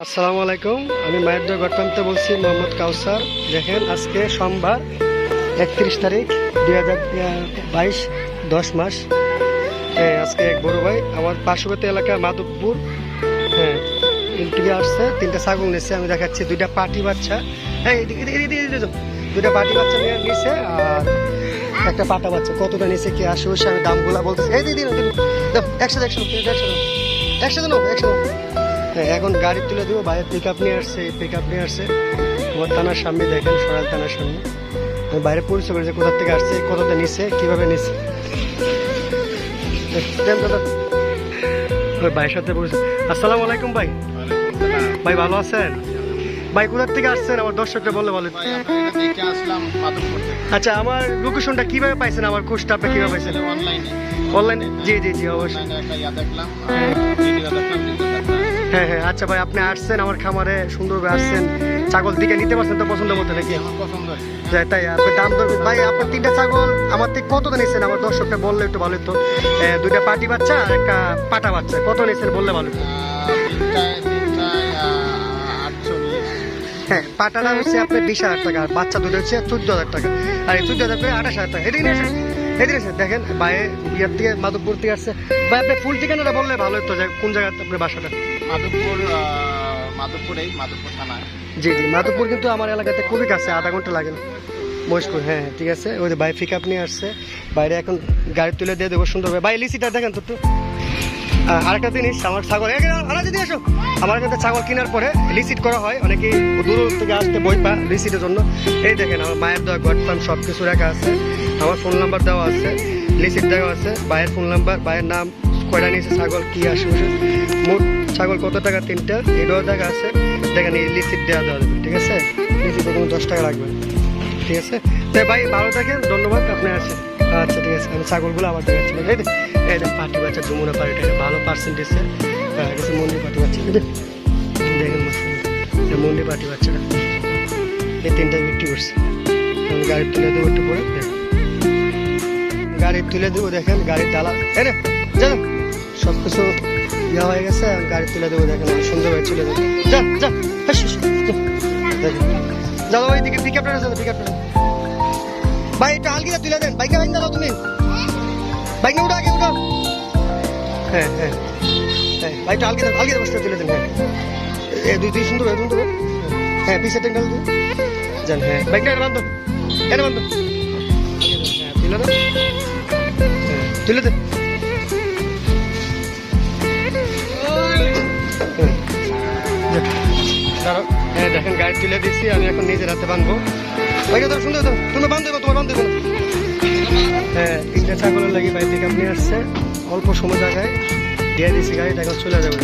আসসালামু আলাইকুম আমি মায়ের গট্টামতে বলছি মোহাম্মদ কাউসার দেখেন আজকে সোমবার একত্রিশ তারিখ দুই হাজার বাইশ দশ মাস হ্যাঁ আজকে এক বড় ভাই আমার পার্শ্ববর্তী এলাকা মাধবপুর হ্যাঁ থেকে আসছে তিনটা ছাগল নিচ্ছে আমি দেখাচ্ছি দুইটা পাটি বাচ্চা হ্যাঁ। দুইটা পাটি বাচ্চা নিয়ে নিচ্ছে আর একটা পাটা বাচ্চা কতটা নিচ্ছে কি আসে আমি দামগুলা বলতেছি এই দিদি একসাথে নাও একসাথে নাও। হ্যাঁ, এখন গাড়ি তুলে দেবো বাইরে পিক আপ নিয়ে আসছে পিক আপ নিয়ে আসছে। তোমার থানার সামনে দেখেন সরাল থানার সামনে। আমি বাইরে পরিচয় করেছে কোথা থেকে আসছে কতটা নিচ্ছে কীভাবে নিচ্ছে দাদা। ওই ভাইয়ের সাথে পরিচয়। আসসালামু আলাইকুম ভাই। ভাই ভালো আছেন? ভাই কোথার থেকে আসছেন? আমার দর্শকরা বললে বলেন আমরা আচ্ছা আমার লোকেশনটা কীভাবে পাইছেন? আমার খোঁজটা আপনি কীভাবে পাইছেন? অনলাইনে অনলাইনে জি জি জি অবশ্যই। দেখলাম। হ্যাঁ হ্যাঁ আচ্ছা ভাই আপনি আসছেন আমার খামারে সুন্দরভাবে আসছেন। ছাগল দিকে নিতে পারছেন তো পছন্দ মতো নাকি? পছন্দ। তাই আপনি দাম দর ভাই আপনার তিনটা ছাগল আমার থেকে কত নিয়েছেন আমার দর্শকটা বললে একটু ভালো হতো। দুইটা পাটি বাচ্চা আর একটা পাটা বাচ্চা। কত নিয়েছেন বললে ভালো হতো? হ্যাঁ পাটাটা হচ্ছে আপনার বিশ হাজার টাকা আর বাচ্চা দুটো হচ্ছে চোদ্দ হাজার টাকা। আর এই চোদ্দ হাজার করে আঠাশ হাজার টাকা। এদিকে নিয়ে আসেন এদিকে দেখেন ভাই ইয়ার থেকে মাধবপুর থেকে আসছে। ভাই আপনি ফুল ঠিকানাটা বললে ভালো হতো যে কোন জায়গায় আপনার বাসাটা? মাধবপুর মাধবপুরেই মাধবপুর থানায়। জি জি মাধবপুর কিন্তু আমার এলাকাতে খুবই কাছে আধা ঘণ্টা লাগে না। মহেশপুর হ্যাঁ হ্যাঁ, ঠিক আছে। ওই যে ভাই পিক আপ নিয়ে আসছে। বাইরে এখন গাড়ি তুলে দিয়ে দেবো সুন্দর ভাই। লিসিটা দেখেন তো একটু। আরেকটা জিনিস আমার ছাগল। আনা যদি আসো আমার কাছে ছাগল কেনার পরে লিসিট করা হয়। অনেকেই দূর থেকে আসতে বই পা রিসিটের জন্য। এই দেখেন আমার মায়ের দেওয়া গড ফার্ম সব কিছু রাখা আছে। আমার ফোন নাম্বার দেওয়া আছে লিসিট দেওয়া আছে। ভাইয়ের ফোন নাম্বার ভাইয়ের নাম কয়টা নিয়েছে ছাগল, কি আসে মোট ছাগল কত টাকা? তিনটা। এটাও দেখা আছে। দেখেন, এই লিসিট দেওয়া দেওয়া যাবে ঠিক আছে? লিসিটে কোনো দশ টাকা লাগবে ঠিক আছে? তাই ভাই, ভালো থাকেন, ধন্যবাদ, আপনি আছেন। আচ্ছা ঠিক আছে, আমি ছাগলগুলো আবার দেখাচ্ছি যে, এই যে পাটি বাচ্চা, যমুনা পাটিটা ভালো পার্সেন্টেজে গেছে মন্দির পাটি বাচ্চা দেখেন মন্দির পাটি বাচ্চাটা। এই তিনটা বিক্রি করছে। গাড়ি তুলে দেবো একটু পরে। গাড়ি তুলে দেবো, দেখেন, গাড়ির ডালা সব কিছু ইয়ে হয়ে গেছে গাড়ি তুলে দেবো দেখেন আমি সুন্দরভাবে তুলে দেবো। যা যা হাস, হাস, যা। দেখেন যাও ওই দিকে পিক আপটা যাও পিক ভাই হালকিটা তুলে দেন বাইকে দাও তুমি। বাইক উঠো আগে উঠো। হ্যাঁ হ্যাঁ হ্যাঁ বাইকটা হালকি দাও হালকি বসতে তুলে দেন হ্যাঁ। এ দুই সুন্দর সুন্দর। হ্যাঁ পিসে টেঙ্গাল দিও যান হ্যাঁ বাইকটা এটা বান্ধব এটা বান্ধব হ্যাঁ তুলে দাও হ্যাঁ তুলে দে হ্যাঁ। দেখেন গাড়ি তুলে দিচ্ছি আমি এখন নিজের হাতে বাঁধবো। বাইকে শুনতে সুন্দর তো তুমি বাঁধবে তোমার বান্ধব হ্যাঁ তিনটা ছাগলের লাগি বাইরে থেকে আপনি আসছে, অল্প সময় জায়গায়। দিয়ে দিচ্ছি গাড়ি দেখো চলে যাবে।